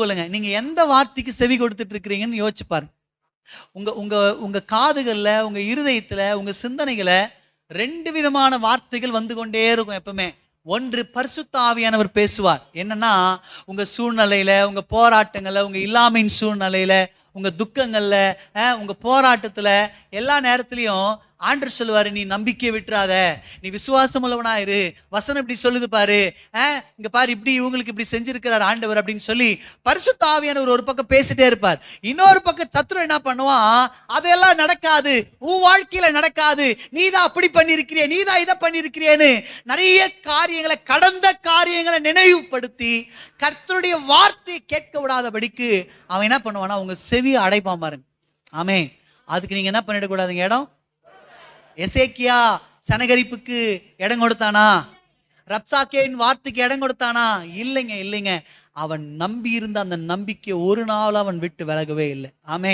சொல்லுங்க. நீங்க எந்த வார்த்தைக்கு செவி கொடுத்துட்டு இருக்கிறீங்கன்னு யோசிச்சு பாருங்க. உங்க உங்க உங்க காதுகள்ல உங்க இருதயத்துல உங்க சிந்தனைகளை ரெண்டு விதமான வார்த்தைகள் வந்து கொண்டே இருக்கும் எப்பவுமே. ஒன்று பரிசுத்த ஆவியானவர் பேசுவார். என்னன்னா உங்க சூழ்நிலையில உங்க போராட்டங்களை உங்க இல்லாமையின் சூழ்நிலையில உங்கள் துக்கங்களில் உங்கள் போராட்டத்தில் எல்லா நேரத்துலையும் ஆண்டர் சொல்லுவார் நீ நம்பிக்கையை விட்டுறாத. நீ விசுவாசம் உள்ளவனா இரு. வசனம் இப்படி சொல்லுது பாரு. இங்கே பாரு இப்படி இவங்களுக்கு இப்படி செஞ்சிருக்கிறார் ஆண்டவர் அப்படின்னு சொல்லி பரிசு ஆவியானவர் ஒரு பக்கம் பேசிட்டே இருப்பார். இன்னொரு பக்கம் சத்துரு என்ன பண்ணுவான்? அதெல்லாம் நடக்காது. உன் வாழ்க்கையில் நடக்காது. நீ தான் அப்படி பண்ணியிருக்கிறிய. நீ தான் இதை பண்ணியிருக்கிறியேன்னு நிறைய காரியங்களை கடந்த காரியங்களை நினைவுபடுத்தி கர்த்தருடைய வார்த்தையை கேட்க விடாதபடிக்கு அவன் என்ன பண்ணுவானா அவங்க செவியை அடைப்பான் பாருங்க. ஆமே அதுக்கு நீங்க என்ன பண்ணிடக்கூடாதுங்க இடம்? எசேக்கியா சனகரிப்புக்கு இடம் கொடுத்தானா? ரப்சாக்கேன் வார்த்தைக்கு இடம் கொடுத்தானா? இல்லைங்க இல்லைங்க. அவன் நம்பி இருந்த அந்த நம்பிக்கை ஒரு நாள் அவன் விட்டு விலகவே இல்லை. ஆமே